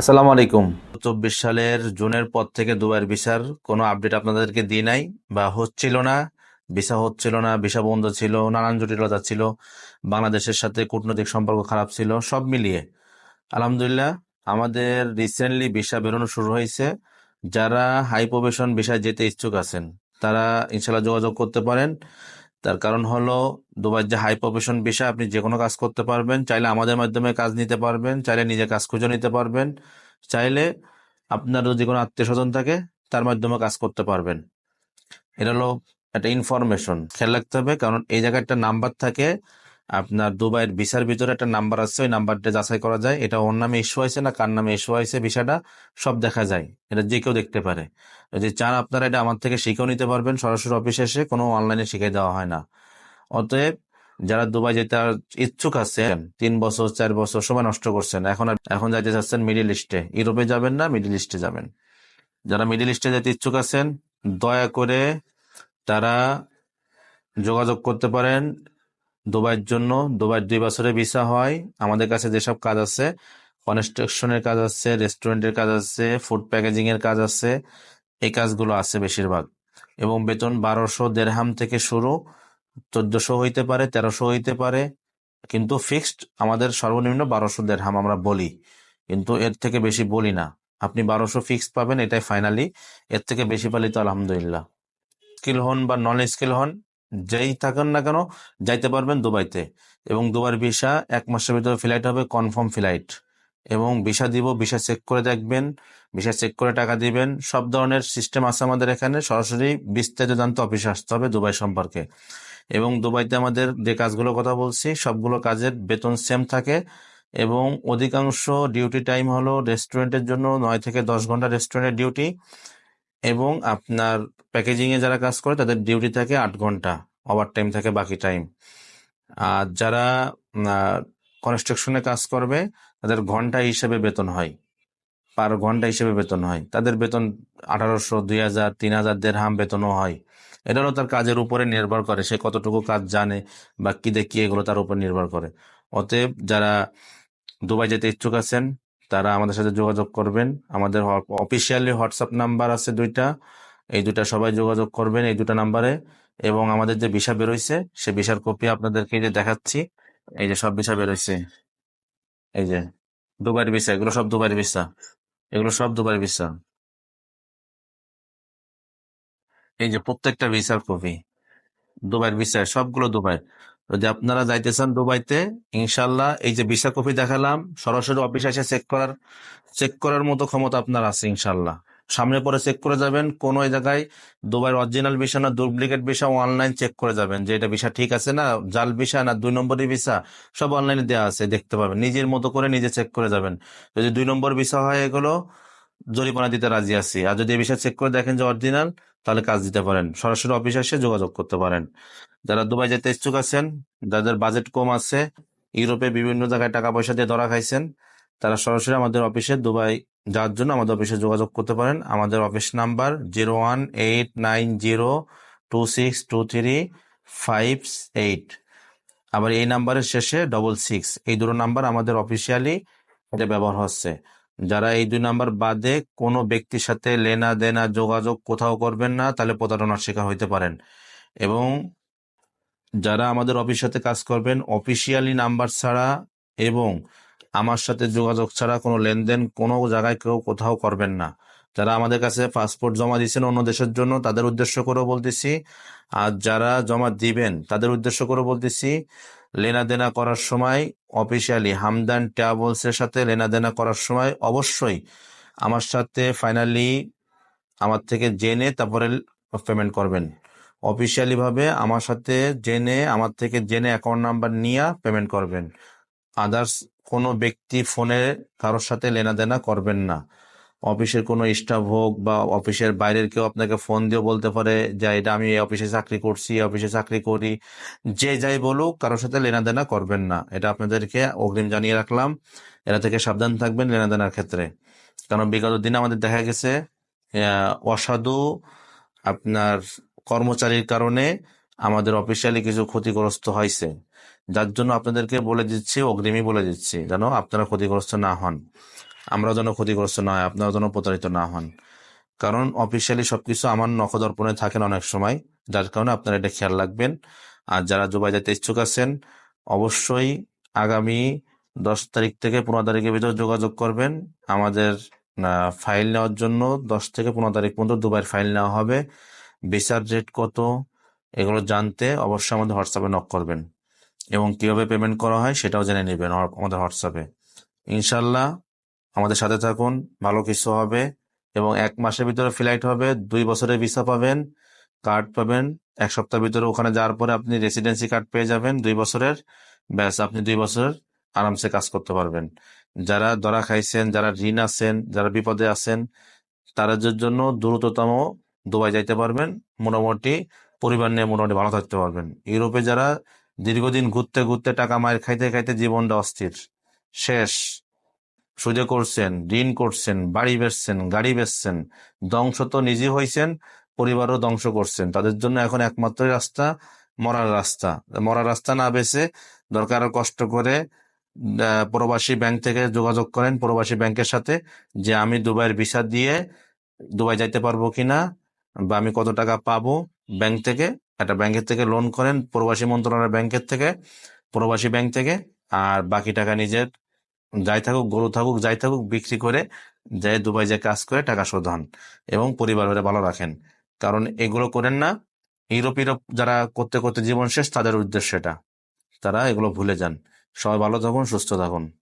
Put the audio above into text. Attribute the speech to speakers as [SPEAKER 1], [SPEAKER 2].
[SPEAKER 1] আসসালামু আলাইকুম। চব্বিশ সালের জুনের পর থেকে দুবাইয়ের ভিসার কোনো আপডেট আপনাদেরকে দিই নাই বা হচ্ছিল না, ভিসা হচ্ছিল না, ভিসা বন্ধ ছিল, নানান জটিলতা ছিল, বাংলাদেশের সাথে কূটনৈতিক সম্পর্ক খারাপ ছিল, সব মিলিয়ে। আলহামদুলিল্লাহ, আমাদের রিসেন্টলি ভিসা বেরোনো শুরু হয়েছে। যারা হাই প্রবেশন ভিসায় যেতে ইচ্ছুক আছেন, তারা ইনশাল্লাহ যোগাযোগ করতে পারেন। তার কারণ হলো দুবাই যে হাই প্রফেশন বিষয়, আপনি যে কোনো কাজ করতে পারবেন। চাইলে আমাদের মাধ্যমে কাজ নিতে পারবেন, চাইলে নিজে কাজ খুঁজে নিতে পারবেন, চাইলে আপনার যদি কোনো আত্মীয় স্বজন থাকে, তার মাধ্যমে কাজ করতে পারবেন। এটা হলো একটা ইনফরমেশন খেয়াল রাখতে হবে, কারণ এই জায়গায় একটা নাম্বার থাকে আপনার দুবাইয়ের ভিসার ভিতরে একটা নাম্বার আছে, ওই নাম্বারটা যাচাই করা যায়। এটা ওর নামে ইস্যু হয়েছে না, কার নামে ইস্যু হয়েছে ভিসাটা, সব দেখা যায়। এটা যে কেউ দেখতে পারে। যদি চান আপনারা এটা আমার থেকে শিখেও নিতে পারবেন, সরাসরি অফিসে এসে কোনো অনলাইনে শিখিয়ে দেওয়া হয় না। অতএব যারা দুবাই যেতে ইচ্ছুক আছেন, তিন বছর, চার বছর সময় নষ্ট করছেন, এখন এখন যাইতে চাচ্ছেন মিডিল ইস্টে ইউরোপে যাবেন না মিডিল ইস্টে যাবেন। যারা মিডিল ইস্টে যেতে ইচ্ছুক আছেন, দয়া করে তারা যোগাযোগ করতে পারেন দুবাইয়ের জন্য দুবাই দুই বছরের ভিসা হয়। আমাদের কাছে যেসব কাজ আছে কনস্ট্রাকশনের কাজ আছে রেস্টুরেন্টের কাজ আছে ফুড প্যাকেজিং এর কাজ আছে, এই কাজগুলো আছে বেশিরভাগ। এবং বেতন বারোশো দেড়হাম থেকে শুরু, চোদ্দশো হইতে পারে, তেরোশো হইতে পারে। কিন্তু ফিক্সড আমাদের সর্বনিম্ন বারোশো দেড়হাম আমরা বলি। কিন্তু এর থেকে বেশি বলি না। আপনি বারোশো ফিক্সড পাবেন, এটাই ফাইনালি এর থেকে বেশি পালিত আলহামদুলিল্লাহ। স্কিল হন বা নন স্কিল হন যেই থাকেন না কেন, যাইতে পারবেন দুবাইতে। এবং দুবার ভিসা, এক মাসের ভিতরে ফ্লাইট হবে কনফার্ম ফ্লাইট এবং ভিসা দিব, ভিসা চেক করে দেখবেন, ভিসা চেক করে টাকা দিবেন। সব ধরনের সিস্টেম আছে আমাদের এখানে, সরাসরি বিস্তারিত জানতে অফিসে আসতে হবে দুবাই সম্পর্কে। এবং দুবাইতে আমাদের যে কাজগুলো কথা বলছি, সবগুলো কাজের বেতন সেম থাকে। এবং অধিকাংশ ডিউটি টাইম হলো রেস্টুরেন্টের জন্য, নয় থেকে দশ ঘণ্টা রেস্টুরেন্টের ডিউটি এবং আপনার প্যাকেজিংয়ে যারা কাজ করে, তাদের ডিউটি থাকে আট ঘণ্টা। ওভার টাইম থাকে বাকি টাইম আর যারা কনস্ট্রাকশনে কাজ করবে, তাদের ঘণ্টা হিসেবে বেতন হয়। পার ঘণ্টা হিসেবে বেতন হয়। তাদের বেতন আঠারোশো, দুই হাজার, তিন হাজার দেড় হাম বেতনও হয়। এটা হলো তার কাজের উপরে নির্ভর করে, সে কতটুকু কাজ জানে বা কি দেখি এগুলো তার উপর নির্ভর করে। অতএব যারা দুবাই যেতে ইচ্ছুক আছেন তারা আমাদের সাথে যোগাযোগ করবেন। আমাদের অফিসিয়ালি হোয়াটসঅ্যাপ নাম্বার আছে দুইটা। এই দুটা সবাই যোগাযোগ করবেন এই দুটা নাম্বারে এবং আমাদের যে ভিসা বেরোইছে, সে ভিসার কপি আপনাদেরকে যে দেখাচ্ছি। এই যে সব ভিসা বেরোইছে। এই যে দুবাইয়ের ভিসা, এগুলো সব দুবাইয়ের ভিসা। এগুলো সব দুবাইয়ের ভিসা। এই যে প্রত্যেকটা ভিসার কপি দুবাইয়ের ভিসা, সবগুলো দুবাই। যদি আপনারা যাইতে চান দুবাইতে ইনশাল্লাহ এই যে ভিসা কপি দেখালাম, সরাসরি অফিস এসে চেক করার চেক করার মতো ক্ষমতা আপনার আছে ইনশাল্লাহ সামনে পরে চেক করে যাবেন, কোন জায়গায় দুবাইয়ের অরিজিনাল ভিসা না ডুপ্লিকেট ভিসা অনলাইন চেক করে যাবেন, যে এটা ভিসা ঠিক আছে না, জাল ভিসা না, দুই নম্বরের ভিসা সব অনলাইনে দেওয়া আছে, দেখতে পাবেন। নিজের মতো করে নিজে চেক করে যাবেন। যদি দুই নম্বর ভিসা হয় এগুলো জরিমানা দিতে রাজি আছি। আর যদি এই বিষয়ে চেক করে দেখেন যে অরিজিনাল তাহলে কাজ দিতে পারেন। সরাসরি অফিসে এসে যোগাযোগ করতে পারেন। যারা দুবাই যেতে ইচ্ছুক আছেন, যাদের বাজেট কম আছে, ইউরোপে বিভিন্ন জায়গায় টাকা পয়সা দিয়ে ধরা খাইছেন, তারা সরাসরি আমাদের অফিসে দুবাই যাওয়ার জন্য আমাদের অফিসে যোগাযোগ করতে পারেন। আমাদের office number zero one eight nine zero two six two three five eight. আবার এই নাম্বারের শেষে ডবল সিক্স এই দুটো নাম্বার আমাদের অফিসিয়ালি এটা ব্যবহার হচ্ছে। যারা এই দুই নাম্বার বাদে কোনো ব্যক্তির সাথে লেনা দেনা যোগাযোগ কোথাও করবেন না, তাহলে প্রতারণার শিকার হইতে পারেন। এবং যারা আমাদের অফিস সাথে কাজ করবেন, অফিসিয়ালি নাম্বার ছাড়া এবং আমার সাথে যোগাযোগ ছাড়া কোনো লেনদেন কোনো জায়গায় কেউ কোথাও করবেন না। যারা আমাদের কাছে পাসপোর্ট জমা দিয়েছেন অন্য দেশের জন্য, তাদের উদ্দেশ্য করেও বলতেছি। আর যারা জমা দিবেন, তাদের উদ্দেশ্য করে বলতেছি লেনাদেনা করার সময় অফিসিয়ালি হামদান ট্রাভেলস এর সাথে লেনাদেনা করার সময় অবশ্যই আমার সাথে ফাইনালি আমার থেকে জেনে তারপরে পেমেন্ট করবেন। অফিসিয়ালি ভাবে আমার সাথে জেনে, আমার থেকে জেনে অ্যাকাউন্ট নাম্বার নিয়ে পেমেন্ট করবেন। আদার্স কোনো ব্যক্তি ফোনে কারোর সাথে লেনাদেনা করবেন না। অফিসের কোনো স্টাফ হোক বা অফিসের বাইরের কেউ আপনাকে ফোন দিয়ে বলতে পারে যে, এটা আমি এই অফিসে চাকরি করছি অফিসে চাকরি করি। যে যাই বলুক, কারোর সাথে লেনাদেনা করবেন না। এটা আপনাদেরকে অগ্রিম জানিয়ে রাখলাম। এরা থেকে সাবধান থাকবেন লেনাদেনার ক্ষেত্রে। কারণ বিগত দিনে আমাদের দেখা গেছে অসাধু আপনার কর্মচারীর কারণে আমাদের অফিসিয়ালি কিছু ক্ষতিগ্রস্ত হয়েছে। যার জন্য আপনাদেরকে বলে দিচ্ছি, অগ্রিমই বলে দিচ্ছি, যেন আপনারা ক্ষতিগ্রস্ত না হন। আমরা যেন ক্ষতিগ্রস্ত না হয়, আপনারা যেন প্রতারিত না হন। কারণ অফিসিয়ালি সবকিছু আমার নখদর্পণে থাকেন অনেক সময়, যার কারণে আপনারা এটা খেয়াল রাখবেন। আর যারা দুবাই যেতে ইচ্ছুক আছেন, অবশ্যই আগামী দশ তারিখ থেকে পনেরো তারিখের ভিতর যোগাযোগ করবেন। আমাদের ফাইল নেওয়ার জন্য দশ থেকে পনেরো তারিখ পর্যন্ত দুবাইয়ের ফাইল নেওয়া হবে। ভিসার রেট কত, এগুলো জানতে অবশ্যই আমাদের হোয়াটসঅ্যাপে নক করবেন। এবং কীভাবে পেমেন্ট করা হয় সেটাও জেনে নেবেন আমাদের হোয়াটসঅ্যাপে ইনশাল্লাহ আমাদের সাথে থাকুন, ভালো কিছু হবে এবং এক মাসের ভিতরে ফ্লাইট হবে, দুই বছরের ভিসা পাবেন কার্ড পাবেন, এক সপ্তাহের ভিতরে ওখানে যাওয়ার পরে আপনি রেসিডেন্সি কার্ড পেয়ে যাবেন, দুই বছরের, ব্যাস আপনি দুই বছর আরামসে কাজ করতে পারবেন। যারা ধরা খাইছেন, যারা ঋণ আছেন, যারা বিপদে আছেন তাদের জন্য দ্রুততম দুবাই যাইতে পারবেন, মোটামুটি পরিবার নিয়ে মোটামুটি ভালো থাকতে পারবেন। ইউরোপে যারা দীর্ঘদিন ঘুরতে ঘুরতে টাকা মায়ের খাইতে খাইতে জীবনটা অস্থির, শেষ। সুদে করছেন, ঋণ করছেন, বাড়ি বেচছেন, গাড়ি বেচছেন, ধ্বংস তো নিজে হয়েছেন পরিবারও ধ্বংস করছেন। তাদের জন্য এখন একমাত্র রাস্তা, মরার রাস্তা। মরার রাস্তা না বেছে দরকার কষ্ট করে প্রবাসী ব্যাংক থেকে যোগাযোগ করেন প্রবাসী ব্যাংকের সাথে যে আমি দুবাইয়ের ভিসা দিয়ে দুবাই যাইতে পারব কিনা বা আমি কত টাকা পাবো ব্যাংক থেকে। একটা ব্যাংকের থেকে লোন করেন প্রবাসী মন্ত্রণালয়ের ব্যাংকের থেকে, প্রবাসী ব্যাংক থেকে, আর বাকি টাকা নিজের যাই থাকুক, গরু থাকুক, যাই থাকুক, বিক্রি করে যাই দুবাই যে কাজ করে টাকা শোধ হন এবং পরিবারের ভালো রাখেন। কারণ এগুলো করেন না, ইউরোপ ইউরোপ যারা করতে করতে জীবন শেষ, তাদের উদ্দেশ্য এটা। তারা এগুলো ভুলে যান। সবাই ভালো থাকুন, সুস্থ থাকুন।